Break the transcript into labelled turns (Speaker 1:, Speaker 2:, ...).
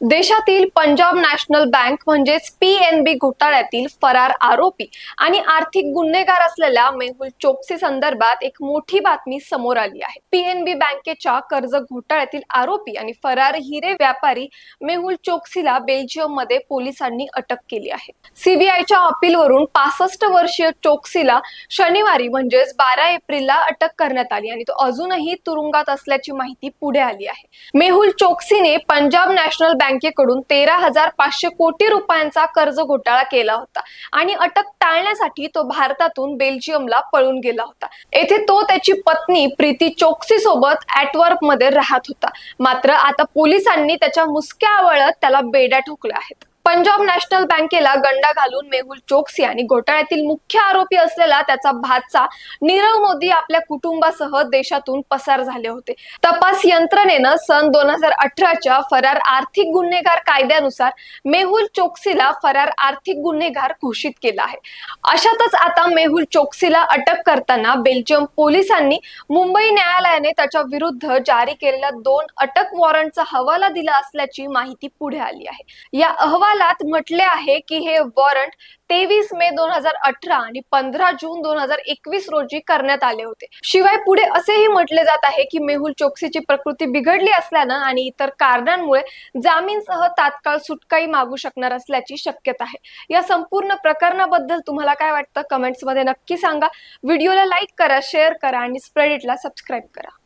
Speaker 1: देशातील Punjab national bank म्हणजेच PNB घोटाळ्यातील फरार आरोपी आणि आर्थिक गुन्हेगार असलेल्या मेहुल चोक्सी संदर्भात एक मोठी बातमी समोर आली आहे. पीएनबी बँकेच्या कर्ज घोटाळ्यातील आरोपी आणि फरार हिरे व्यापारी मेहुल चोक्सीला बेल्जियममध्ये पोलिसांनी अटक केली आहे. सीबीआयच्या अपीलवरून पासष्ट वर्षीय चोक्सीला शनिवारी म्हणजेच बारा एप्रिलला अटक करण्यात आली आणि तो अजूनही तुरुंगात असल्याची माहिती पुढे आली आहे. मेहुल चोक्सीने पंजाब नॅशनल बँकेकडून तेरा हजार पाचशे कोटी रुपयांचा कर्ज घोटाळा केला होता आणि अटक टाळण्यासाठी तो भारतातून बेल्जियमला पळून गेला होता. येथे तो त्याची पत्नी प्रीती चोक्सी सोबत ऍटवर्कमध्ये राहत होता. मात्र आता पोलिसांनी त्याच्या मुसक्या आवळत त्याला बेड्या ठोकल्या आहेत. पंजाब नॅशनल बँकेला गंडा घालून मेहुल चोक्सी आणि घोटाळ्यातील मुख्य आरोपी असलेला त्याचा भाचा नीरव मोदी आपल्या कुटुंबासह देशातून पसार झाले होते. तपास यंत्रणेनं सन दोन हजार अठराच्या फरार आर्थिक गुन्हेगार कायद्यानुसार मेहुल चोक्सीला फरार आर्थिक गुन्हेगार घोषित केला आहे. अशातच आता मेहुल चोक्सीला अटक करताना बेल्जियम पोलिसांनी मुंबई न्यायालयाने त्याच्या विरुद्ध जारी केलेल्या दोन अटक वॉरंटचा हवाला दिला असल्याची माहिती पुढे आली आहे. या अहवाल अहवालात म्हटले आहे की हे वॉरंट तेवीस मे दोन हजार अठरा आणि पंधरा जून दोन हजार एकवीस रोजी करण्यात आले होते. शिवाय पुढे असेही म्हटले जात आहे की मेहुल चोक्सीची प्रकृती बिघडली असल्यानं आणि इतर कारणांमुळे जामीनसह तात्काळ सुटकाही मागू शकणार असल्याची शक्यता आहे. या संपूर्ण प्रकरणाबद्दल तुम्हाला काय वाटतं? कमेंट्समध्ये नक्की सांगा. व्हिडिओला लाईक करा शेअर करा आणि स्प्रेडिटला सबस्क्राईब करा.